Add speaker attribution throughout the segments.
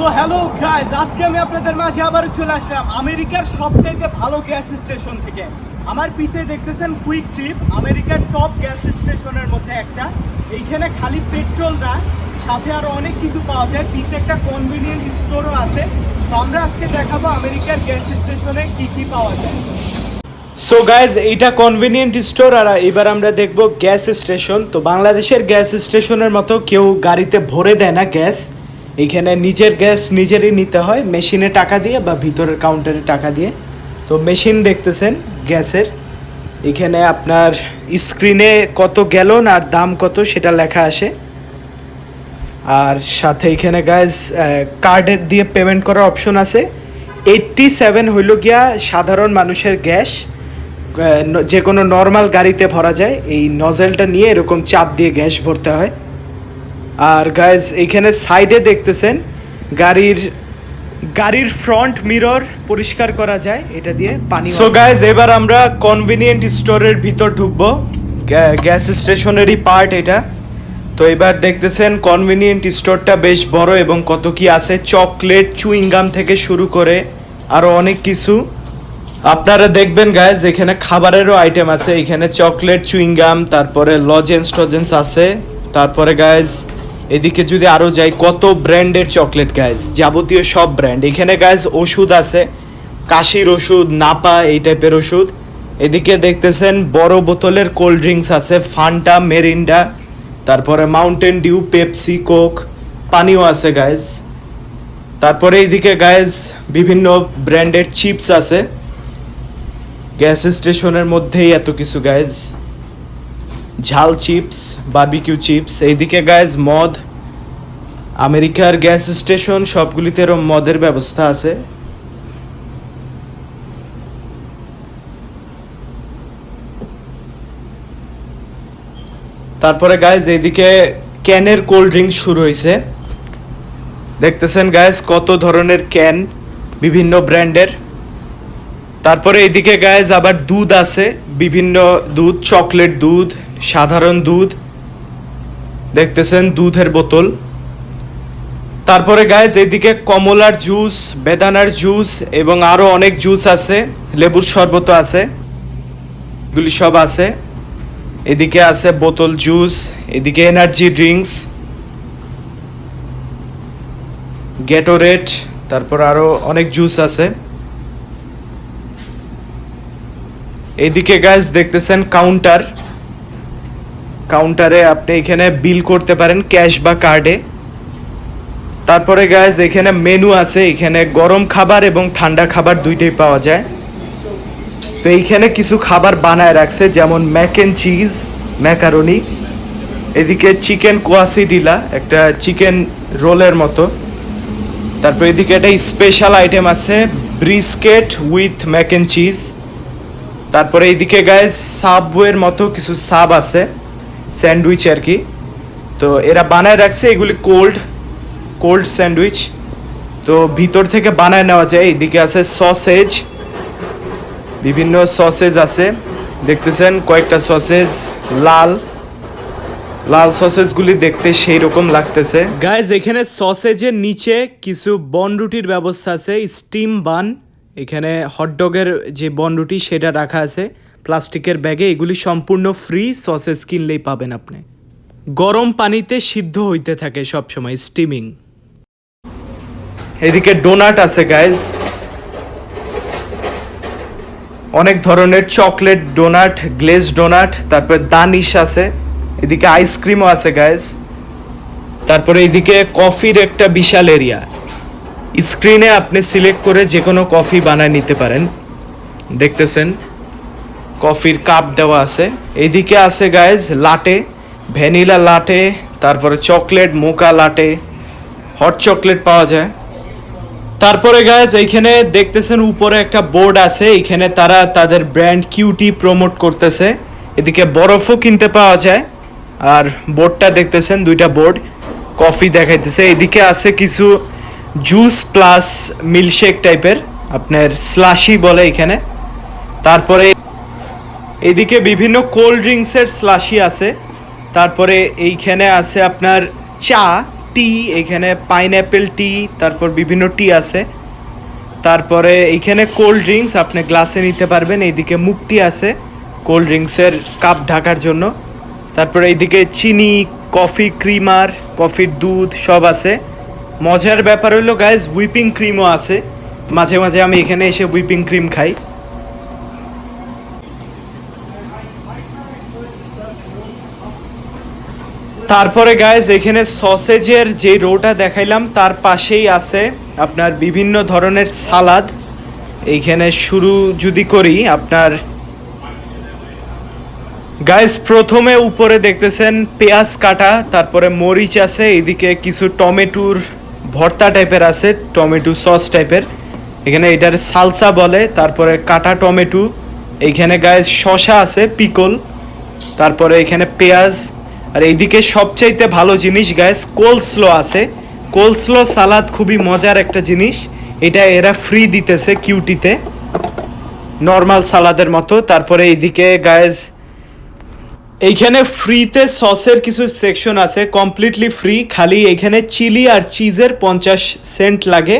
Speaker 1: So hello guys আজকে আমি আপনাদের মাঝে আবার চলে আসলাম আমেরিকার সবচাইতে ভালো গ্যাস স্টেশন থেকে। আমার পিছে দেখতেছেন কুইক ট্রিপ আমেরিকার টপ গ্যাস স্টেশনের মধ্যে একটা। এইখানে খালি পেট্রোল না, সাথে আরও অনেক কিছু পাওয়া যায়। পিছে একটা কনভিনিয়েন্ট স্টোরও আছে। তো আমরা আজকে দেখাবো আমেরিকার গ্যাস স্টেশনে কি কি পাওয়া যায়। সো গাইজ এইটা কনভিনিয়েন্ট স্টোর আর এবার আমরা দেখব গ্যাস স্টেশন তো বাংলাদেশের গ্যাস স্টেশনের মতো কেউ গাড়িতে ভরে দেয় না গ্যাস এইখানে নিজের গ্যাস নিজেরই নিতে হয়, মেশিনে টাকা দিয়ে বা ভিতরের কাউন্টারে টাকা দিয়ে। তো মেশিন দেখতেছেন গ্যাসের। এখানে আপনার স্ক্রিনে কত গ্যালন আর দাম কত সেটা লেখা আসে আর সাথে এখানে গ্যাস কার্ডের দিয়ে পেমেন্ট করার অপশন আছে। এইট্টি সেভেন হইল গিয়া সাধারণ মানুষের গ্যাস। যে কোনো নর্মাল গাড়িতে ভরা যায়, এই নজেলটা নিয়ে এরকম চাপ দিয়ে গ্যাস ভরতে হয়। আর গাইজ এইখানে সাইডে দেখতেছেন গাড়ির গাড়ির ফ্রন্ট মিরর পরিষ্কার করা যায় এটা দিয়ে পানি সো গাইজ এবার আমরা কনভিনিয়েন্ট স্টোরের ভিতর ঢুকবো। গ্যাস স্টেশনেরই পার্ট এটা। তো এবার দেখতেছেন কনভিনিয়েন্ট স্টোরটা বেশ বড় এবং কত কি আছে? চকলেট চুইংগাম থেকে শুরু করে আরও অনেক কিছু। আপনারা দেখবেন গাইজ এখানে খাবারেরও আইটেম আছে। এখানে চকলেট চুইংগাম তারপরে লজেন্স টজেন্স আছে। তারপরে গাইজ এদিকে যদি আরও যাই, কত ব্র্যান্ডের চকলেট গাইজ যাবতীয় সব ব্র্যান্ড এখানে গাইজ ওষুধ আছে। কাশির ওষুধ, নাপা, এই টাইপের ওষুধ। এদিকে দেখতেছেন, বড় বোতলের কোল্ড ড্রিঙ্কস আছে ফান্টা মেরিন্ডা তারপরে মাউন্টেন ডিউ পেপসি কোক পানিও আছে গাইজ তারপরে এইদিকে গাইজ বিভিন্ন ব্র্যান্ডের চিপস আছে। গ্যাস স্টেশনের মধ্যেই এত কিছু গাইজ ঝাল চিপস, বারবিকিউ চিপস, এইদিকে গাইজ মদ, আমেরিকার গ্যাস স্টেশন সবগুলিতে এরম মদের ব্যবস্থা আছে। তারপরে গাইজ এইদিকে ক্যানের কোল্ড ড্রিঙ্ক শুরু হয়েছে দেখতেছেন গাইজ কত ধরনের ক্যান বিভিন্ন ব্র্যান্ডের। তারপরে এইদিকে গায়েজ আবার দুধ আছে, বিভিন্ন দুধ, চকলেট দুধ সাধারণ দুধ, দেখতেছেন দুধের বোতল। তারপরে গায়েজ এইদিকে কমলার জুস বেদানার জুস এবং আরও অনেক জুস আছে, লেবুর শরবত আছে, এগুলি সব আছে। এদিকে আছে বোতল জুস এদিকে এনার্জি ড্রিঙ্কস গেটোরেট তারপর আরও অনেক জুস আছে। এদিকে গাইজ দেখতেছেন কাউন্টার কাউন্টারে আপনি এখানে বিল করতে পারেন, ক্যাশ বা কার্ডে। তারপরে গাইজ এখানে মেনু আছে, এখানে গরম খাবার এবং ঠান্ডা খাবার দুইটাই পাওয়া যায়। তো এইখানে কিছু খাবার বানায় রাখছে, যেমন ম্যাক অ্যান্ড চিজ ম্যাকারনি এদিকে চিকেন কোয়াসিডিলা একটা চিকেন রোলের মতো। তারপর এদিকে একটা স্পেশাল আইটেম আছে brisket with mac and cheese তারপরে এইদিকে গায়ে সাবওয়ের মতো কিছু সাব আছে। স্যান্ডউইচ আর কি। তো এরা বানায় রাখছে এগুলি কোল্ড কোল্ড স্যান্ডউইচ। তো ভিতর থেকে বানায় নেওয়া যায় এইদিকে আছে সসেজ। বিভিন্ন সসেজ আছে। দেখতেছেন কয়েকটা সসেজ লাল। লাল সসেজগুলি দেখতে সেই রকম লাগতেছে। গাইজ এখানে সসেজের নিচে কিছু বনরুটির ব্যবস্থা আছে স্টিম বান এখানে হটডগের যে বনরুটি সেটা রাখা আছে। প্লাস্টিকের ব্যাগে এগুলি সম্পূর্ণ ফ্রি সসেজ কিনলেই পাবেন আপনি। গরম পানিতে সিদ্ধ হইতে থাকে সবসময় স্টিমিং এদিকে ডোনাট আছে গাইজ অনেক ধরনের চকলেট ডোনাট গ্লেজ ডোনাট তারপরে দানিশ আছে। এদিকে আইসক্রিমও আছে গাইজ তারপরে এদিকে কফির একটা বিশাল এরিয়া স্ক্রিনে আপনি সিলেক্ট করে যে কোনো কফি বানায় নিতে পারেন। দেখতেছেন? কফির কাপ দেওয়া আছে। এদিকে আছে গাইজ লাটে ভ্যানিলা লাটে তারপরে chocolate mocha latte hot chocolate পাওয়া যায়। তারপরে গাইজ এইখানে দেখতেছেন উপরে একটা বোর্ড আছে, এইখানে তারা তাদের ব্র্যান্ড কিউটি প্রমোট করতেছে। এদিকে বরফও কিনতে পাওয়া যায়। আর বোর্ডটা দেখতেছেন, দুইটা বোর্ড কফি দেখাইতেছে। এদিকে আছে কিছু জুস প্লাস মিল্কশেক টাইপের আপনার স্লাশি বলে এখানে। তারপরে এদিকে বিভিন্ন কোল্ড ড্রিঙ্কসের স্লাশি আছে। তারপরে এইখানে আছে আপনার চা টি এখানে পাইনঅ্যাপেল টি তারপর বিভিন্ন টি আছে। তারপরে এইখানে কোল্ড ড্রিঙ্কস আপনি গ্লাসে নিতে পারবেন। এইদিকে মুক্তি আছে কোল্ড ড্রিঙ্কসের কাপ ঢাকার জন্য। তারপরে এইদিকে চিনি কফি ক্রিমার কফির দুধ সব আছে। মজার ব্যাপার হলো গাইজ হুইপিং ক্রিমও আছে। মাঝে মাঝে আমি এখানে এসে হুইপিং ক্রিম খাই। তারপরে গাইজ এখানে সসেজের যে রোটা দেখাইলাম, তার পাশেই আছে আপনার বিভিন্ন ধরনের সালাদ। এইখানে শুরু যদি করি, আপনার গাইজ প্রথমে উপরে দেখতেছেন পেঁয়াজ কাটা, তারপরে মরিচ আছে, এদিকে কিছু টমেটোর ভর্তা টাইপের আছে, টমেটো সস টাইপের এখানে এটার সালসা বলে, তারপরে কাটা টমেটো। এইখানে গায়ে শশা আছে, পিকল। তারপরে এখানে পেঁয়াজ আর এইদিকে সবচাইতে ভালো জিনিস গাইস কোলস্লো আছে। কোলস্লো সালাদ খুবই মজার একটা জিনিস। এটা এরা ফ্রি দিতেছে কিউটিতে। নর্মাল সালাদের মতো। তারপরে এইদিকে গায়েস এইখানে ফ্রিতে সসের কিছু সেকশন আছে কমপ্লিটলি ফ্রি খালি এখানে চিলি আর চিজের পঞ্চাশ সেন্ট লাগে।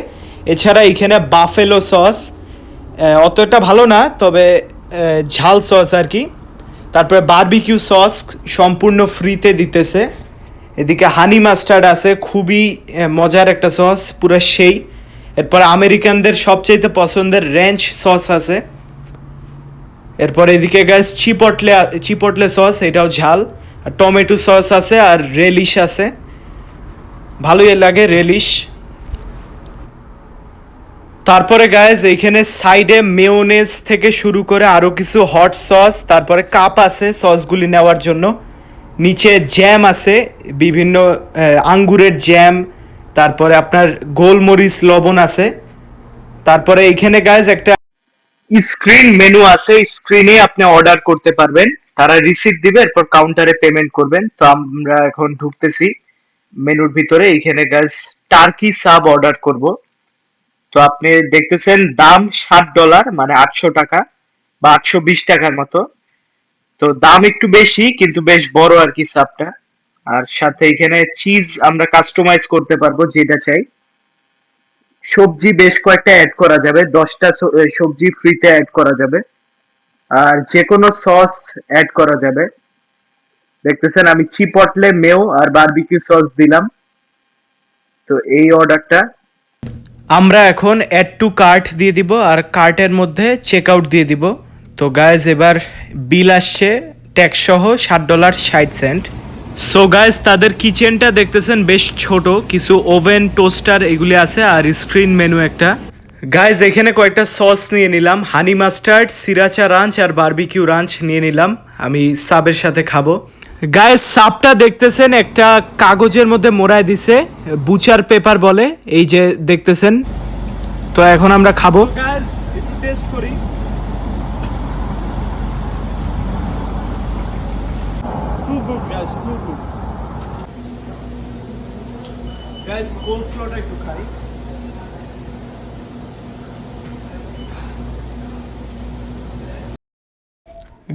Speaker 1: এছাড়া এখানে বাফেলো সস অতটা ভালো না, তবে ঝাল সস আর কি। তারপরে বারবিকিউ সস সম্পূর্ণ ফ্রিতে দিতেছে। এদিকে হানি মাস্টার্ড আছে, খুবই মজার একটা সস পুরো সেই। এরপর আমেরিকানদের সবচাইতে পছন্দের র্যাঞ্চ সস আছে। এরপর এদিকে গ্যাস চিপটলে চিপটলে সস এটাও ঝাল। আর টমেটো সস আছে আর রেলিশ আছে। ভালোই লাগে রেলিশ তারপরে গায়েস এইখানে সাইডে মেয়োনেজ থেকে শুরু করে আরও কিছু হট সস তারপরে কাপ আছে সসগুলি নেওয়ার জন্য। নিচে জ্যাম আছে, বিভিন্ন আঙ্গুরের জ্যাম তারপরে আপনার গোলমরিচ, লবণ আছে। তারপরে এইখানে গায়েস একটা স্ক্রিন মেনু আছে স্ক্রিনে আপনি অর্ডার করতে পারবেন। তারা রিসিট দিবে, এরপর কাউন্টারে পেমেন্ট করবেন। তো আমরা এখন ঢুকতেছি। মেনুর ভিতরে এইখানে গাইস টার্কি সাব অর্ডার করব। তো আপনি দেখতেছেন দাম ষাট ডলার মানে আটশো টাকা বা আটশো বিশ টাকার মতো। তো দাম একটু বেশি, কিন্তু বেশ বড় আর কি সাবটা আর সাথে এখানে চিজ আমরা কাস্টমাইজ করতে পারব যেটা চাই। সবজি বেশ কয়েকটা অ্যাড করা যাবে, দশটা সবজি ফ্রিতে অ্যাড করা যাবে। আর যে কোনো সস অ্যাড করা যাবে। দেখতেছেন আমি চিপটলে মেও আর বারবিকিউ সস দিলাম। তো এই অর্ডারটা আমরা এখন অ্যাড টু কার্ট দিয়ে দিব আর কার্টের মধ্যে চেক আউট দিয়ে দিব। তো গায়েজ এবার বিল আসছে ট্যাক্স সহ ষাট ডলার ষাট সেন্ট সো গাইজ তাদের কিচেনটা দেখতেছেন বেশ ছোট, কিছু ওভেন টোস্টার এগুলি আছে আর স্ক্রিন মেনু একটা। গাইজ এখানে কয়েকটা সস নিয়ে নিলাম হানি মাস্টার্ড সিরাচা রাঞ্চ আর বারবিকিউ রাঞ্চ নিয়ে নিলাম। আমি সাবের সাথে খাব। গায়ের সাপটা দেখতেছেন একটা কাগজের মধ্যে মোড়ায় দিছে বুচার পেপার বলে এই যে দেখতেছেন। তো এখন আমরা খাব। টেস্ট করি। একটু খাই।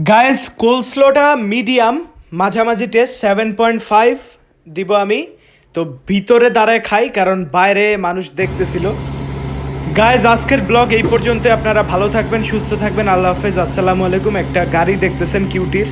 Speaker 1: গায়েস কোলস্লোটা মিডিয়াম মাঝামাঝি টেস্ট সেভেন পয়েন্ট ফাইভ দিব আমি। তো ভিতরে দাঁড়ায় খাই, কারণ বাইরে মানুষ দেখতেছিল। গায়েজ আজকের ব্লগ এই পর্যন্ত আপনারা ভালো থাকবেন, সুস্থ থাকবেন। আল্লাহ হাফেজ। আসসালামু আলাইকুম। একটা গাড়ি দেখতেছেন কিউটির।